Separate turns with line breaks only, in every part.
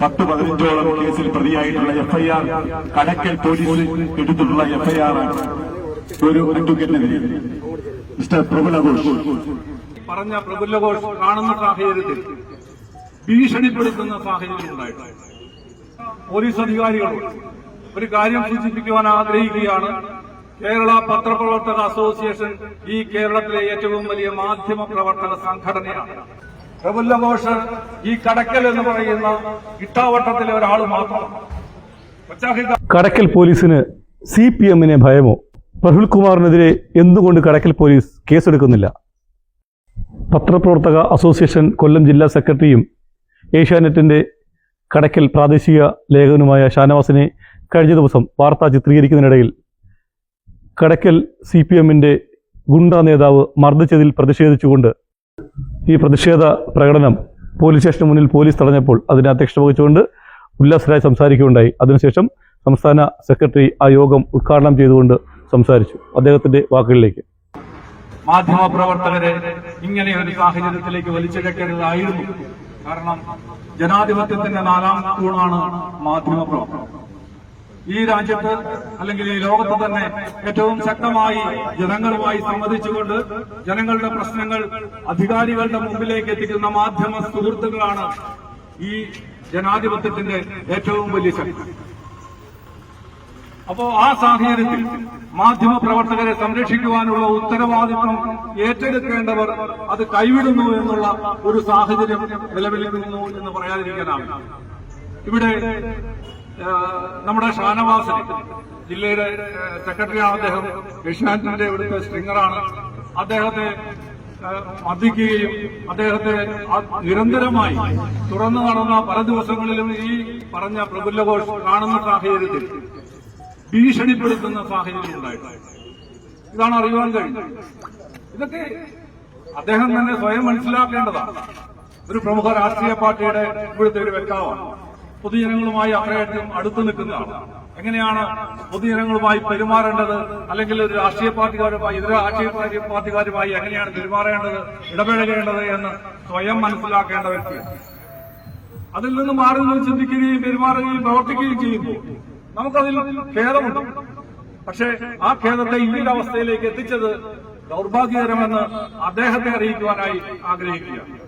പത്ത് പതിനഞ്ചോളം കേസിൽ പ്രതിയായിട്ടുള്ള എഫ്ഐആർ കടക്കൽ പോലീസ് എടുത്തിട്ടുള്ള എഫ്ഐആർ ഒരു അഡ്വക്കേറ്റിനെതിരെ മിസ്റ്റർ പ്രബുല ഘോഷ്.
പറഞ്ഞ പ്രഫുല്ല ഘോഷ് കാണുന്ന സാഹചര്യത്തിൽ ഭീഷണിപ്പെടുത്തുന്ന സാഹചര്യം ഉണ്ടായിട്ടുണ്ട്. പോലീസ് അധികാരികളോട് ഒരു കാര്യം സൂചിപ്പിക്കുവാൻ ആഗ്രഹിക്കുകയാണ്. കേരള പത്രപ്രവർത്തക അസോസിയേഷൻ ഈ കേരളത്തിലെ ഏറ്റവും വലിയ മാധ്യമ പ്രവർത്തക സംഘടനയാണ്. പ്രഫുല്ല ഘോഷ് ഈ കടക്കൽ എന്ന് പറയുന്ന ഇട്ടാവട്ടത്തിലെ ഒരാൾ മാത്രം.
കടക്കൽ പോലീസിന് സി പി എമ്മിനെ ഭയമോ? പ്രഫുൽ കുമാറിനെതിരെ എന്തുകൊണ്ട് കടക്കൽ പോലീസ് കേസെടുക്കുന്നില്ല? പത്രപ്രവർത്തക അസോസിയേഷൻ കൊല്ലം ജില്ലാ സെക്രട്ടറിയും ഏഷ്യാനെറ്റിന്റെ കടക്കൽ പ്രാദേശിക ലേഖകനുമായ ഷാനവാസിനെ കഴിഞ്ഞ ദിവസം വാർത്ത ചിത്രീകരിക്കുന്നതിനിടയിൽ കടക്കൽ സി പി എമ്മിന്റെ ഗുണ്ട നേതാവ് മർദ്ദിച്ചതിൽ പ്രതിഷേധിച്ചുകൊണ്ട് ഈ പ്രതിഷേധ പ്രകടനം പോലീസ് സ്റ്റേഷന് മുന്നിൽ പോലീസ് തടഞ്ഞപ്പോൾ അതിനെ അധ്യക്ഷത വഹിച്ചുകൊണ്ട് ഉല്ലാസരായി സംസാരിക്കുകയുണ്ടായി. അതിനുശേഷം സംസ്ഥാന സെക്രട്ടറി ആ യോഗം ഉദ്ഘാടനം ചെയ്തുകൊണ്ട് സംസാരിച്ചു. അദ്ദേഹത്തിന്റെ വാക്കുകളിലേക്ക്.
മാധ്യമപ്രവർത്തകരെ ഇങ്ങനെ ഒരു സാഹചര്യത്തിലേക്ക് വലിച്ചിഴക്കരുതായിരുന്നു. കാരണം ജനാധിപത്യത്തിന്റെ നാലാം തൂണാണ് മാധ്യമപ്രവർത്തനം. ഈ രാജ്യത്ത് അല്ലെങ്കിൽ ഈ ലോകത്ത് തന്നെ ഏറ്റവും ശക്തമായി ജനങ്ങളുമായി സംവദിച്ചുകൊണ്ട് ജനങ്ങളുടെ പ്രശ്നങ്ങൾ അധികാരികളുടെ മുമ്പിലേക്ക് എത്തിക്കുന്ന മാധ്യമ സുഹൃത്തുക്കളാണ് ഈ ജനാധിപത്യത്തിന്റെ ഏറ്റവും വലിയ ശക്തി. അപ്പോ ആ സാഹചര്യത്തിൽ മാധ്യമ പ്രവർത്തകരെ സംരക്ഷിക്കുവാനുള്ള ഉത്തരവാദിത്വം ഏറ്റെടുക്കേണ്ടവർ അത് കൈവിടുന്നു എന്നുള്ള ഒരു സാഹചര്യം നിലവിലിരുന്നു എന്ന് പറയാതിരിക്കാനാണ് ഇവിടെ നമ്മുടെ ഷാനവാസൻ ജില്ലയുടെ സെക്രട്ടറിയാണ് അദ്ദേഹം. ഏഷ്യാനെറ്റിന്റെ ഇവിടുത്തെ സ്ട്രിങ്ങറാണ് അദ്ദേഹത്തെ മർദ്ദിക്കുകയും അദ്ദേഹത്തെ നിരന്തരമായി തുറന്നു നടന്ന പല ദിവസങ്ങളിലും ഈ പറഞ്ഞ പ്രഫുല്ല ഘോഷ് കാണുന്ന സാഹചര്യത്തിൽ ഭീഷണിപ്പെടുത്തുന്ന സാഹചര്യം ഉണ്ടായിട്ടുണ്ട്. ഇതാണ് അറിയുവാൻ കഴിഞ്ഞത്. ഇതൊക്കെ അദ്ദേഹം തന്നെ സ്വയം മനസ്സിലാക്കേണ്ടതാണ്. ഒരു പ്രമുഖ രാഷ്ട്രീയ പാർട്ടിയുടെ ഇവിടുത്തെ ഒരു വ്യക്താവാണ് പൊതുജനങ്ങളുമായി അത്രയധികം അടുത്തു നിൽക്കുന്നതാണ്. എങ്ങനെയാണ് പൊതുജനങ്ങളുമായി പെരുമാറേണ്ടത്? അല്ലെങ്കിൽ ഒരു രാഷ്ട്രീയ പാർട്ടിക്കാരുമായി ഇതര രാഷ്ട്രീയ പാർട്ടി- പാർട്ടിക്കാരുമായി എങ്ങനെയാണ് പെരുമാറേണ്ടത് ഇടപഴകേണ്ടത് എന്ന് സ്വയം മനസ്സിലാക്കേണ്ട വ്യക്തിയാണ് അതിൽ നിന്ന് മാറി നിന്ന് ചിന്തിക്കുകയും പെരുമാറുകയും പ്രവർത്തിക്കുകയും ചെയ്യുമ്പോൾ നമുക്കതിൽ ഖേദമുണ്ട്. പക്ഷേ ആ ഖേദത്തെ ഈ അവസ്ഥയിലേക്ക് എത്തിച്ചത് ദൗർഭാഗ്യകരമെന്ന് അദ്ദേഹത്തെ അറിയിക്കുവാനായി ആഗ്രഹിക്കുകയാണ്.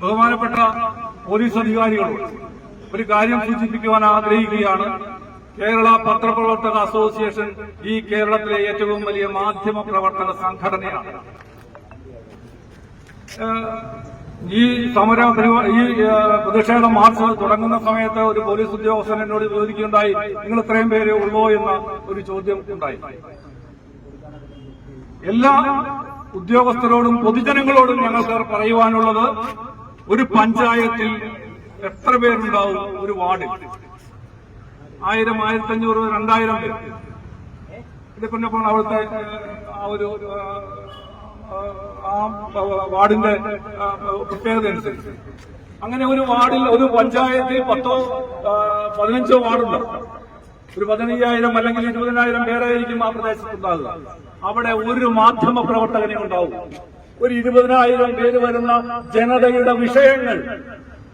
ബഹുമാനപ്പെട്ട പോലീസ് അധികാരികളോട് ഒരു കാര്യം സൂചിപ്പിക്കുവാൻ ആഗ്രഹിക്കുകയാണ്. കേരള പത്രപ്രവർത്തക അസോസിയേഷൻ ഈ കേരളത്തിലെ ഏറ്റവും വലിയ മാധ്യമ പ്രവർത്തന സംഘടനയാണ്. ഈ സമര ഈ പ്രതിഷേധ മാർച്ച് തുടങ്ങുന്ന സമയത്ത് ഒരു പോലീസ് ഉദ്യോഗസ്ഥൻ എന്നോട് ചോദിക്കുകയുണ്ടായി നിങ്ങൾ ഇത്രയും പേര് ഉള്ളോ? എന്ന ഒരു ചോദ്യം ഉണ്ടായി. എല്ലാ ഉദ്യോഗസ്ഥരോടും പൊതുജനങ്ങളോടും ഞങ്ങൾക്ക് പറയുവാനുള്ളത് ഒരു പഞ്ചായത്തിൽ എത്ര പേരുണ്ടാവും ഒരു വാർഡിൽ? ആയിരം ആയിരത്തഞ്ഞൂറ് രണ്ടായിരം പേര് ഇത് ഉള്ളപ്പോൾ അവിടുത്തെ ആ ഒരു വാർഡിന്റെ പ്രത്യേകത അനുസരിച്ച്. അങ്ങനെ ഒരു വാർഡിൽ ഒരു പഞ്ചായത്തിൽ പത്തോ പതിനഞ്ചോ വാർഡുണ്ട് ഒരു പതിനയ്യായിരം അല്ലെങ്കിൽ ഇരുപതിനായിരം പേരായിരിക്കും ആ പ്രദേശത്തുണ്ടാകുക അവിടെ ഒരു മാധ്യമ പ്രവർത്തകനെ ഉണ്ടാവും ഒരു ഇരുപതിനായിരം പേര് വരുന്ന ജനതയുടെ വിഷയങ്ങൾ.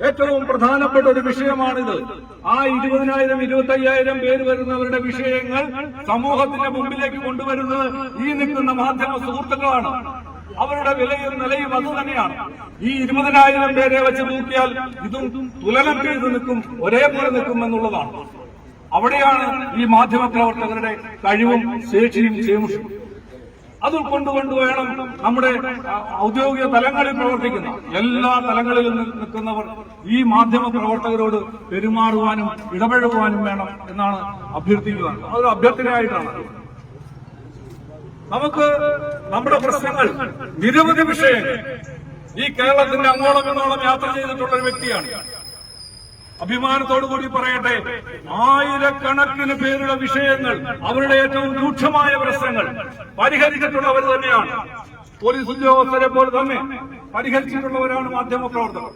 ഏറ്റവും പ്രധാനപ്പെട്ട ഒരു വിഷയമാണിത്. ആ ഇരുപതിനായിരം ഇരുപത്തി അയ്യായിരം പേര് വരുന്നവരുടെ വിഷയങ്ങൾ സമൂഹത്തിന്റെ മുമ്പിലേക്ക് കൊണ്ടുവരുന്നത് ഈ നിൽക്കുന്ന മാധ്യമ സുഹൃത്തുക്കളാണ്. അവരുടെ വിലയും നിലയും അത് തന്നെയാണ്. ഈ ഇരുപതിനായിരം പേരെ വെച്ച് നോക്കിയാൽ ഇതും തുലനം നിൽക്കും ഒരേപോലെ നിൽക്കും എന്നുള്ളതാണ്. അവിടെയാണ് ഈ മാധ്യമ പ്രവർത്തകരുടെ കഴിവും ശേഷിയും ചേമുഷും. അത് ഉൾക്കൊണ്ടുകൊണ്ട് വേണം നമ്മുടെ ഔദ്യോഗിക തലങ്ങളിൽ പ്രവർത്തിക്കുന്ന എല്ലാ തലങ്ങളിലും നിൽക്കുന്നവർ ഈ മാധ്യമ പ്രവർത്തകരോട് പെരുമാറുവാനും ഇടപഴകുവാനും വേണം എന്നാണ് അഭ്യർത്ഥിക്കുക. അതൊരു അഭ്യർത്ഥനയായിട്ടാണ്. നമുക്ക് നമ്മുടെ പ്രശ്നങ്ങൾ നിരവധി വിഷയങ്ങൾ ഈ കേരളത്തിന്റെ അങ്ങോളം ഇങ്ങോളം യാത്ര ചെയ്തിട്ടുള്ള ഒരു വ്യക്തിയാണ്. അഭിമാനത്തോടു കൂടി പറയട്ടെ ആയിരക്കണക്കിന് പേരുടെ വിഷയങ്ങൾ അവരുടെ ഏറ്റവും രൂക്ഷമായ പ്രശ്നങ്ങൾ പരിഹരിച്ചിട്ടുള്ളവർ തന്നെയാണ്. പോലീസ് ഉദ്യോഗസ്ഥരെ പോലെ തന്നെ പരിഹരിച്ചിട്ടുള്ളവരാണ് മാധ്യമ പ്രവർത്തകർ.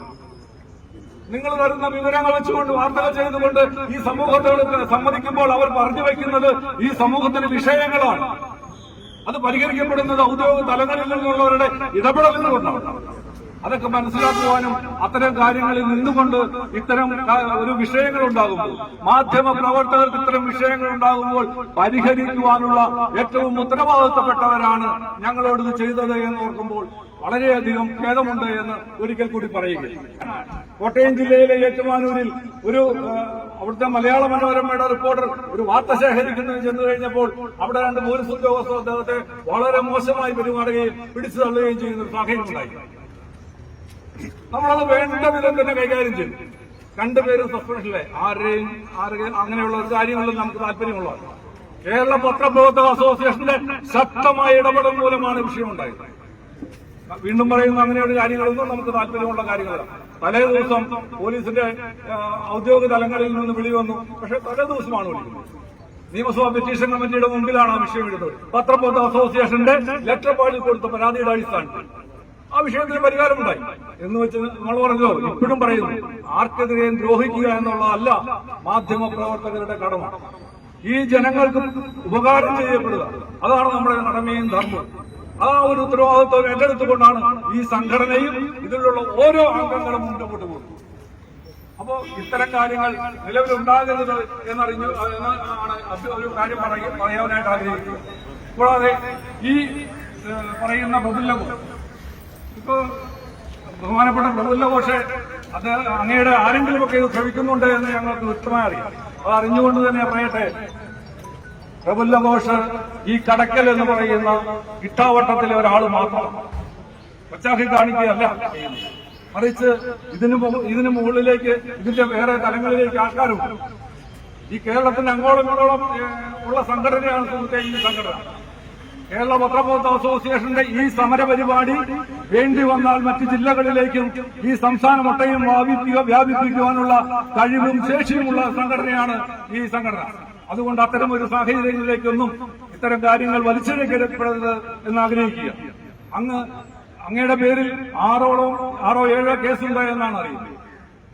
നിങ്ങൾ തരുന്ന വിവരങ്ങൾ വെച്ചുകൊണ്ട് വാർത്തകൾ ചെയ്തുകൊണ്ട് ഈ സമൂഹത്തോട് സമ്മതിക്കുമ്പോൾ അവർ പറഞ്ഞു വയ്ക്കുന്നത് ഈ സമൂഹത്തിന്റെ വിഷയങ്ങളാണ്. അത് പരിഹരിക്കപ്പെടുന്നത് ഔദ്യോഗിക തലങ്ങളിൽ നിന്നുള്ളവരുടെ ഇടപെടലുകൾ കൊണ്ടാണ് അതൊക്കെ മനസ്സിലാക്കുവാനും അത്തരം കാര്യങ്ങളിൽ നിന്നുകൊണ്ട് ഇത്തരം ഒരു വിഷയങ്ങൾ ഉണ്ടാകുമ്പോൾ മാധ്യമ പ്രവർത്തകർക്ക് ഇത്തരം വിഷയങ്ങൾ ഉണ്ടാകുമ്പോൾ പരിഹരിക്കുവാനുള്ള ഏറ്റവും ഉത്തരവാദിത്തപ്പെട്ടവരാണ് ഞങ്ങളോട് ഇത് ചെയ്തത് എന്ന് ഓർക്കുമ്പോൾ വളരെയധികം ഖേദമുണ്ട് എന്ന് ഒരിക്കൽ കൂടി പറയുക കോട്ടയം ജില്ലയിലെ ഏറ്റുമാനൂരിൽ ഒരു അവിടുത്തെ മലയാള മനോരമയുടെ റിപ്പോർട്ടർ ഒരു വാർത്ത ശേഖരിക്കുന്നതിന് ചെന്നു കഴിഞ്ഞപ്പോൾ അവിടെ രണ്ട് പോലീസ് ഉദ്യോഗസ്ഥർ അദ്ദേഹത്തെ വളരെ മോശമായി പെരുമാറുകയും പിടിച്ചു തള്ളുകയും ചെയ്യുന്ന ഒരു സാഹചര്യം ഉണ്ടായി. നമ്മളത് വേണ്ട വിധം തന്നെ കൈകാര്യം ചെയ്തു രണ്ടുപേരും സസ്പെൻഷനിലെ. ആരെയും ആരെയും അങ്ങനെയുള്ള ഒരു കാര്യങ്ങളിലും നമുക്ക് താല്പര്യമുള്ളതാണ് കേരള പത്രപ്രവർത്തക അസോസിയേഷന്റെ ശക്തമായ ഇടപെടൽ മൂലമാണ് വിഷയം ഉണ്ടായത്. വീണ്ടും പറയുന്ന അങ്ങനെയുള്ള കാര്യങ്ങളൊന്നും നമുക്ക് താല്പര്യമുള്ള കാര്യങ്ങളല്ല. തലേ ദിവസം പോലീസിന്റെ ഔദ്യോഗിക തലങ്ങളിൽ നിന്ന് വിളി വന്നു. പക്ഷെ തലേ ദിവസമാണ് വിളിക്കുന്നത്. നിയമസഭാ പെറ്റീഷൻ കമ്മിറ്റിയുടെ മുമ്പിലാണ് ആ വിഷയം എഴുതുന്നത്. പത്രപ്രവർത്തക അസോസിയേഷന്റെ ലെറ്റർ പാടിൽ കൊടുത്ത പരാതിയുടെ അടിസ്ഥാനത്തിൽ. ആ വിഷയത്തിന് പരിഹാരമുണ്ടായി. എന്ന് വെച്ച് നമ്മൾ പറഞ്ഞല്ലോ ഇപ്പോഴും പറയുന്നു. ആർക്കെതിരെയും ദ്രോഹിക്കുക എന്നുള്ളതല്ല മാധ്യമ പ്രവർത്തകരുടെ കടമ. ഈ ജനങ്ങൾക്ക് ഉപകാരം ചെയ്യപ്പെടുക. അതാണ് നമ്മുടെ കടമയും ധർമ്മം ആ ഒരു ഉത്തരവാദിത്വം ഏറ്റെടുത്തുകൊണ്ടാണ് ഈ സംഘടനയും ഇതിലുള്ള ഓരോ അംഗങ്ങളും മുന്നോട്ട് പോകുന്നത്. അപ്പോ ഇത്തരം കാര്യങ്ങൾ നിലവിലുണ്ടാകരുത് എന്നറിഞ്ഞു എന്നാണ് ഒരു കാര്യം പറയ- പറയാനായിട്ട് ആഗ്രഹിക്കുന്നത്. കൂടാതെ ഈ പറയുന്ന പ്രഫുല്ലവും ഇപ്പോ ബഹുമാനപ്പെട്ട പ്രഫുല്ല ഘോഷെ അത് അങ്ങയുടെ ആരെങ്കിലുമൊക്കെ ഇത് ശ്രമിക്കുന്നുണ്ട് എന്ന് ഞങ്ങൾക്ക് വ്യക്തമായി അറിയാം. അത് അറിഞ്ഞുകൊണ്ട് തന്നെ പറയട്ടെ. പ്രഫുല്ല ഘോഷ് ഈ കടക്കൽ എന്ന് പറയുന്ന ഇട്ടാവട്ടത്തിലെ ഒരാൾ മാത്രം ഒച്ചാഹി കാണിക്കുകയല്ല. മറിച്ച് ഇതിന് ഇതിന് മുകളിലേക്ക് ഇതിന്റെ വേറെ തലങ്ങളിലേക്ക് ആൾക്കാരുണ്ട്. ഈ കേരളത്തിന്റെ അങ്ങോളം ഇങ്ങോളം ഉള്ള സംഘടനയാണ് സുഹൃത്തെ ഈ സംഘടന. കേരള പത്രബോധ അസോസിയേഷന്റെ ഈ സമരപരിപാടി വേണ്ടി വന്നാൽ മറ്റ് ജില്ലകളിലേക്കും ഈ സംസ്ഥാനമൊട്ടയും വ്യാപിക്കുക വ്യാപിപ്പിക്കുവാനുള്ള കഴിവും ശേഷിയുമുള്ള സംഘടനയാണ് ഈ സംഘടന. അതുകൊണ്ട് അത്തരം ഒരു സാഹചര്യങ്ങളിലേക്കൊന്നും ഇത്തരം കാര്യങ്ങൾ വലിച്ചിഴക്കപ്പെടരുത് എന്ന് ആഗ്രഹിക്കുക അങ്ങ് അങ്ങയുടെ പേരിൽ ആറോളം ആറോ ഏഴോ കേസുണ്ടോ എന്നാണ് അറിയുന്നത്.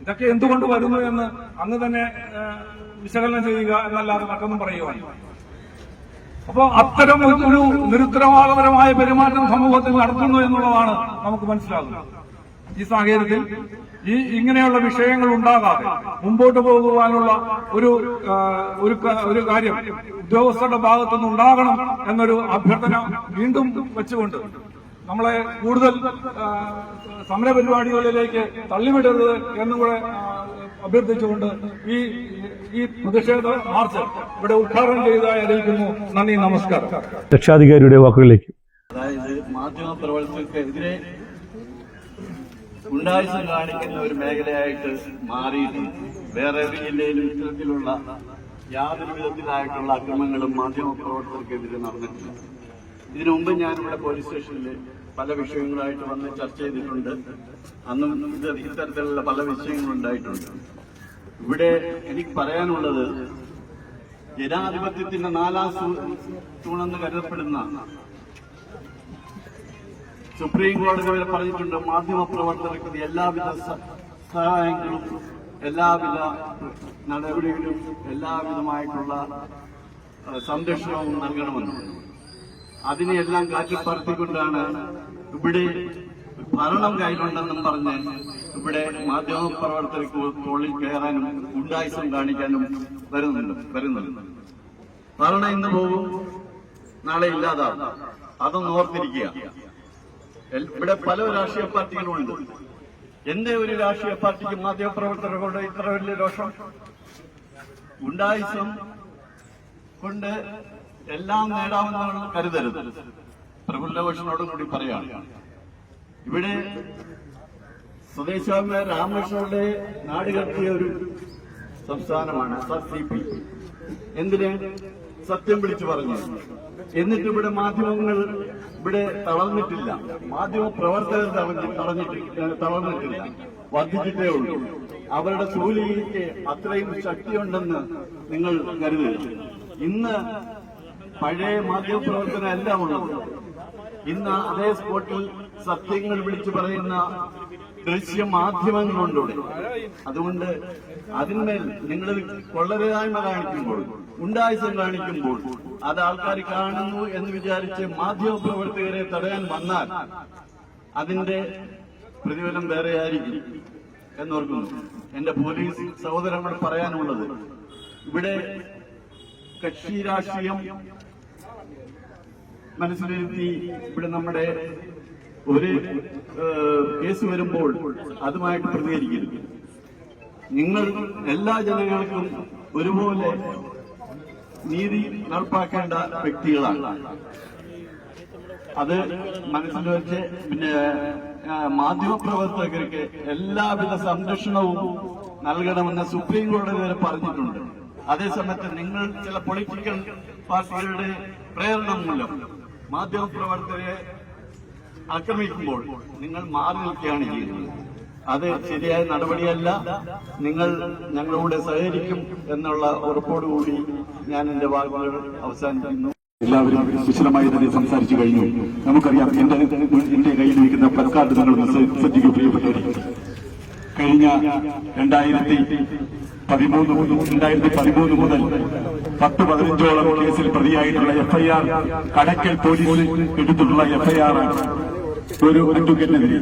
ഇതൊക്കെ എന്തുകൊണ്ട് വരുന്നു എന്ന് അങ്ങ് തന്നെ വിശകലനം ചെയ്യുക എന്നല്ലാതെ മറ്റൊന്നും പറയുവാനില്ല. അപ്പോ അത്തരം ഒരു- നിരുത്തരവാദപരമായ പെരുമാറ്റം സമൂഹത്തിൽ നടത്തുന്നു എന്നുള്ളതാണ് നമുക്ക് മനസ്സിലാകുന്നത്. ഈ സാഹചര്യത്തിൽ ഈ ഇങ്ങനെയുള്ള വിഷയങ്ങൾ ഉണ്ടാകാതെ മുമ്പോട്ട് പോകുവാനുള്ള ഒരു ഒരു കാര്യം ഉദ്യോഗസ്ഥരുടെ ഭാഗത്തുനിന്ന് ഉണ്ടാകണം എന്നൊരു അഭ്യർത്ഥന വീണ്ടും വെച്ചുകൊണ്ട് നമ്മളെ കൂടുതൽ സമര പരിപാടികളിലേക്ക് തള്ളിവിടരുത് എന്നുകൂടെ കൂടെ അഭ്യർത്ഥിച്ചുകൊണ്ട് ഈ ഈ പ്രതിഷേധ മാർച്ച് ഇവിടെ ഉദ്ഘാടനം ചെയ്തതായി അറിയിക്കുന്നു. നന്ദി നമസ്കാരം.
രക്ഷാധികാരിയുടെ വാക്കുകളിലേക്ക്.
അതായത് മാധ്യമ പ്രവർത്തകർക്കെതിരെ ഉണ്ടായിസം കാണിക്കുന്ന ഒരു മേഖലയായിട്ട് മാറിയിട്ടുണ്ട്. വേറെ ഒരു ജില്ലയിലും ഇത്തരത്തിലുള്ള യാതൊരു വിധത്തിലായിട്ടുള്ള അക്രമങ്ങളും മാധ്യമ പ്രവർത്തകർക്കെതിരെ നടന്നിട്ടില്ല. ഇതിനു മുമ്പ് ഞാനിവിടെ പോലീസ് സ്റ്റേഷനിൽ പല വിഷയങ്ങളായിട്ട് വന്ന് ചർച്ച ചെയ്തിട്ടുണ്ട്. അന്നും ഇത് ഇത്തരത്തിലുള്ള പല വിഷയങ്ങളുണ്ടായിട്ടുണ്ട് ഇവിടെ എനിക്ക് പറയാനുള്ളത് ജനാധിപത്യത്തിന്റെ നാലാം തൂണെന്ന് കരുതപ്പെടുന്ന സുപ്രീം കോടതി വരെ പറഞ്ഞിട്ടുണ്ട് മാധ്യമ പ്രവർത്തകർക്ക് എല്ലാവിധ സഹായങ്ങളും എല്ലാവിധ നടപടികളും എല്ലാവിധമായിട്ടുള്ള സംരക്ഷണവും നൽകണമെന്ന്. അതിനെയെല്ലാം കാറ്റിപ്പറത്തിക്കൊണ്ടാണ് ഇവിടെ ഭരണം കയ്യിലുണ്ടെന്നും പറഞ്ഞ് ഇവിടെ മാധ്യമ പ്രവർത്തകർക്ക് തോളിൽ കയറാനും ഗുണ്ടായുസം കാണിക്കാനും വരുന്നുണ്ട് വരുന്നുണ്ട്. ഭരണം ഇന്ന് പോകും നാളെ ഇല്ലാതാവും. അതൊന്ന് ഓർത്തിരിക്കുക. ഇവിടെ പല രാഷ്ട്രീയ പാർട്ടികളുമുണ്ട്. എന്റെ ഒരു രാഷ്ട്രീയ പാർട്ടിക്ക് മാധ്യമപ്രവർത്തകരോട് ഇത്ര വലിയ രോഷം? ഗുണ്ടായുസം കൊണ്ട് എല്ലാം നേടാമെന്നാണ് കരുതരുത്. പ്രഫുല്ലഘോഷനോടും കൂടി പറയാണ്. ഇവിടെ സ്വദേശാമ രാമകൃഷ്ണന്റെ നാട് കടത്തിയ ഒരു സംസ്ഥാനമാണ് സി പി എന്തിന്? സത്യം വിളിച്ചു പറഞ്ഞു. എന്നിട്ട് ഇവിടെ മാധ്യമങ്ങൾ ഇവിടെ തളർന്നിട്ടില്ല. മാധ്യമ പ്രവർത്തകർ തളർന്നി- തളർന്നിട്ട് തളർന്നിട്ടില്ല. വർദ്ധിച്ചിട്ടേ ഉള്ളൂ. അവരുടെ ജോലിക്ക് അത്രയും ശക്തിയുണ്ടെന്ന് നിങ്ങൾ കരുതുക. ഇന്ന് പഴയ മാധ്യമ പ്രവർത്തനം എല്ലാം ഉള്ളത് ഇന്ന് അതേ സ്പോട്ടിൽ സത്യങ്ങൾ വിളിച്ചു പറയുന്ന ദൃശ്യ മാധ്യമങ്ങളുണ്ട്. അതുകൊണ്ട് അതിന്മേൽ നിങ്ങൾ കൊള്ളരുതായ്മ കാണിക്കുമ്പോൾ ഉണ്ടായുസം കാണിക്കുമ്പോൾ അത് ആൾക്കാർ കാണുന്നു എന്ന് വിചാരിച്ച് മാധ്യമപ്രവർത്തകരെ തടയാൻ വന്നാൽ അതിന്റെ പ്രതിഫലം വേറെ ആയിരിക്കും എന്നോർക്കുന്നു. എന്റെ പോലീസ് സഹോദരങ്ങൾ പറയാനുള്ളത് ഇവിടെ കക്ഷി രാഷ്ട്രീയം മനസ്സിലിരുത്തി ഇവിടെ നമ്മുടെ ഒരു കേസ് വരുമ്പോൾ അതുമായിട്ട് പ്രതികരിക്കരുത്. നിങ്ങൾ എല്ലാ ജനങ്ങൾക്കും ഒരുപോലെ നീതി നടപ്പാക്കേണ്ട വ്യക്തികളാണ്. അത് മനസ്സിൽ വെച്ച് പിന്നെ മാധ്യമപ്രവർത്തകർക്ക് എല്ലാവിധ സംരക്ഷണവും നൽകണമെന്ന് സുപ്രീം കോടതി വരെ പറഞ്ഞിട്ടുണ്ട്. അതേസമയത്ത് നിങ്ങൾ ചില പൊളിറ്റിക്കൽ പാർട്ടികളുടെ പ്രേരണ മൂലം മാധ്യമപ്രവർത്തകരെ ആക്രമിക്കുമ്പോൾ നിങ്ങൾ മാറി നിൽക്കുകയാണ് ചെയ്യുന്നത്. അത് ശരിയായ നടപടിയല്ല. നിങ്ങൾ ഞങ്ങളോട് സഹകരിക്കും എന്നുള്ള ഉറപ്പോടുകൂടി ഞാൻ എന്റെ വാക്കുകൾ അവസാനിപ്പിക്കുന്നു.
എല്ലാവരും വിശദമായി തന്നെ സംസാരിച്ചു കഴിഞ്ഞു. നമുക്കറിയാം എന്റെ എന്റെ കയ്യിലിരിക്കുന്ന പ്ലക്കാർഡ് നിങ്ങൾ ശ്രദ്ധിക്കും പ്രിയപ്പെട്ടവരെ. കഴിഞ്ഞ രണ്ടായിരത്തി പതിമൂന്ന് രണ്ടായിരത്തി പതിമൂന്ന് മുതൽ പത്ത് പതിനഞ്ചോളം കേസിൽ പ്രതിയായിട്ടുള്ള എഫ്ഐആർ കടക്കൽ പോലീസ് എടുത്തിട്ടുള്ള എഫ്ഐആർ ഒരു അഡ്വക്കേറ്റിനെതിരെ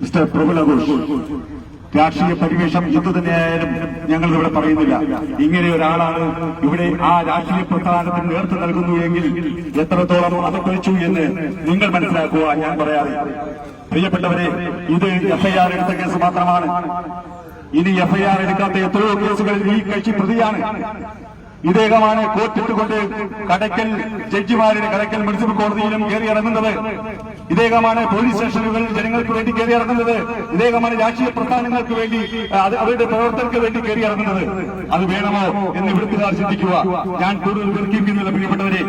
മിസ്റ്റർ പ്രബലഘോഷ് രാഷ്ട്രീയ പരിവേഷം എന്തു തന്നെയായാലും ഞങ്ങൾ ഇവിടെ പറയുന്നില്ല. ഇങ്ങനെ ഒരാളാണ് ഇവിടെ ആ രാഷ്ട്രീയ പ്രസ്ഥാനത്തിന് നേതൃത്വം നൽകുന്നു എങ്കിൽ എത്രത്തോളം അതപ്പഴിച്ചു എന്ന് നിങ്ങൾ മനസ്സിലാക്കുക ഞാൻ പറയാതെ പ്രിയപ്പെട്ടവരെ ഇത് എഫ്ഐആർ എടുത്ത കേസ് മാത്രമാണ്. ഇനി എഫ്ഐആർ എടുക്കാത്ത എത്രയോ കേസുകളിൽ ഈ കക്ഷി പ്രതിയാണ്. ഇദ്ദേഹമാണ് കോറ്റിട്ടുകൊണ്ട് കടക്കൽ ജഡ്ജിമാരുടെ കടക്കൽ മുനിസിപ്പൽ കോടതിയിലും കയറി ഇറങ്ങുന്നത് ഇദ്ദേഹമാണ് പോലീസ് സ്റ്റേഷനുകളിൽ ജനങ്ങൾക്ക് വേണ്ടി കയറി ഇറങ്ങുന്നത് ഇദ്ദേഹമാണ് രാഷ്ട്രീയ പ്രസ്ഥാനങ്ങൾക്ക് വേണ്ടി അവരുടെ പ്രവർത്തകർക്ക് വേണ്ടി കയറി ഇറങ്ങുന്നത് അത് വേണമോ എന്ന് ഇവിടുത്തുകാർ ചിന്തിക്കുക. ഞാൻ കൂടുതൽ ദീർഘിക്കുന്നില്ല പ്രിയപ്പെട്ടവരെ.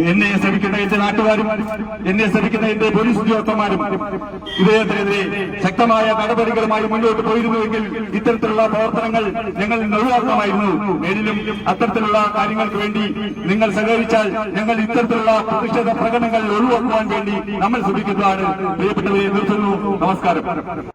എന്നെ ശ്രമിക്കുന്ന എന്റെ നാട്ടുകാരും എന്നെ ശ്രമിക്കുന്ന എന്റെ പോലീസ് ഉദ്യോഗസ്ഥന്മാരും ഇദ്ദേഹത്തിനെതിരെ ശക്തമായ നടപടികളുമായി മുന്നോട്ട് പോയിരുന്നുവെങ്കിൽ ഇത്തരത്തിലുള്ള പ്രവർത്തനങ്ങൾ ഞങ്ങൾ ഒഴിവാക്കണമായിരുന്നു മേലിലും അത്തരത്തിലുള്ള കാര്യങ്ങൾക്ക് വേണ്ടി നിങ്ങൾ സഹകരിച്ചാൽ ഞങ്ങൾ ഇത്തരത്തിലുള്ള പ്രതിഷേധ പ്രകടനങ്ങൾ ഒഴിവാക്കുവാൻ വേണ്ടി നമ്മൾ ശ്രമിക്കുന്നതാണ്. പ്രിയപ്പെട്ടവരെ നിർത്തുന്നു. നമസ്കാരം.